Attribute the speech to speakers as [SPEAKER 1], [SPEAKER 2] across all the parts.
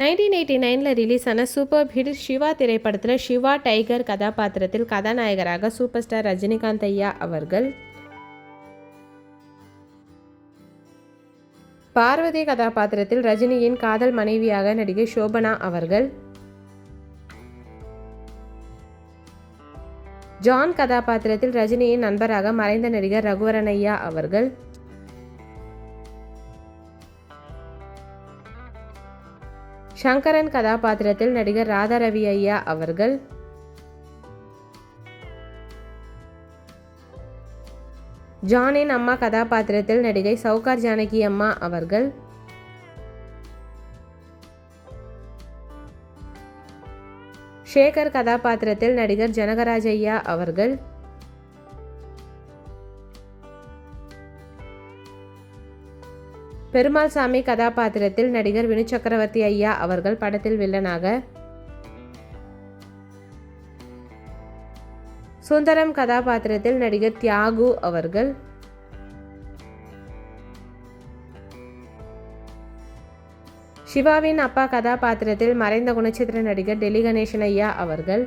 [SPEAKER 1] Nineteen eighty நைனில் release ஆன super hit Siva திரைப்படத்தில் சிவா டைகர் கதாபாத்திரத்தில் கதாநாயகராக சூப்பர் ஸ்டார் ரஜினிகாந்த் ஐயா அவர்கள். பார்வதி கதாபாத்திரத்தில் ரஜினியின் காதல் மனைவியாக நடிகை சோபனா அவர்கள். ஜான் கதாபாத்திரத்தில் ரஜினியின் நண்பராக மறைந்த நடிகர் ரகுவரன் ஐயா அவர்கள். சங்கரன் கதாபாத்திரத்தில் நடிகர் ராதாரவி ஐயா அவர்கள். ஜானின் அம்மா கதாபாத்திரத்தில் நடிகை சவுகார் ஜானகி அம்மா அவர்கள். ஷேகர் கதாபாத்திரத்தில் நடிகர் ஜனகராஜ் ஐயா அவர்கள். பெருமாள் சாமி கதாபாத்திரத்தில் நடிகர் வினு சக்கரவர்த்தி ஐயா அவர்கள் படத்தில் வில்லனாக சுந்தரம் கதாபாத்திரத்தில் நடிகர் தியாகு அவர்கள் சிவாவின் அப்பா கதாபாத்திரத்தில் மறைந்த குணச்சித்திர நடிகர் டெல்லி கணேசன் ஐயா அவர்கள்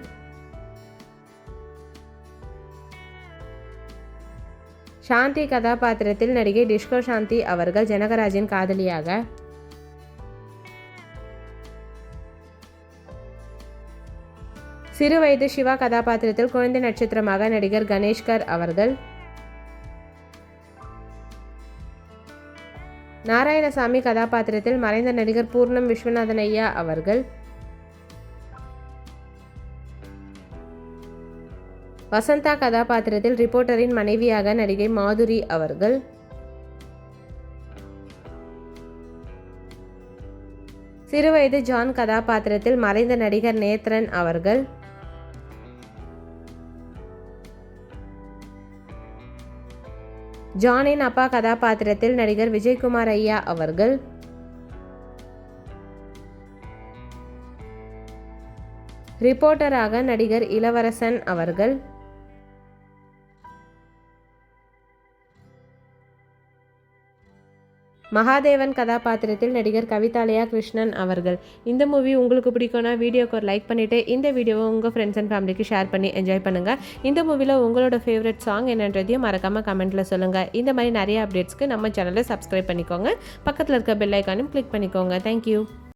[SPEAKER 1] சாந்தி கதாபாத்திரத்தில் நடிகை டிஸ்கோ சாந்தி அவர்கள் ஜனகராஜின் காதலியாக சிறுவயது சிவா கதாபாத்திரத்தில் குழந்தை நட்சத்திரமாக நடிகர் கணேஷ்கர் அவர்கள் நாராயணசாமி கதாபாத்திரத்தில் மறைந்த நடிகர் பூர்ணம் விஸ்வநாதன் ஐயா அவர்கள் வசந்தா கதாபாத்திரத்தில் ரிப்போர்ட்டரின் மனைவியாக நடிகை மாதுரி அவர்கள். சிறுவயது ஜான் கதாபாத்திரத்தில் மறைந்த நடிகர் நேத்ரன் அவர்கள். ஜானின் அப்பா கதாபாத்திரத்தில் நடிகர் விஜயகுமார் ஐயா அவர்கள். ரிப்போர்ட்டராக நடிகர் இளவரசன் அவர்கள். மகாதேவன் கதாபாத்திரத்தில் நடிகர் கவிதாலயா கிருஷ்ணன் அவர்கள். இந்த மூவி உங்களுக்கு பிடிக்கும்னா வீடியோக்கு ஒரு லைக் பண்ணிவிட்டு இந்த வீடியோவை உங்கள் ஃப்ரெண்ட்ஸ் அண்ட் ஃபேமிலிக்கு ஷேர் பண்ணி என்ஜாய் பண்ணுங்கள் இந்த மூவியில் உங்களோட ஃபேவரட் சாங் என்னன்றதையும் மறக்காமல் கமெண்ட்டில் சொல்லுங்கள் இந்த மாதிரி நிறைய அப்டேட்ஸ்க்கு நம்ம சேனலை சப்ஸ்கிரைப் பண்ணிக்கோங்க. பக்கத்தில் இருக்க பெல் ஐக்கானும் கிளிக் பண்ணிக்கோங்க. Thank you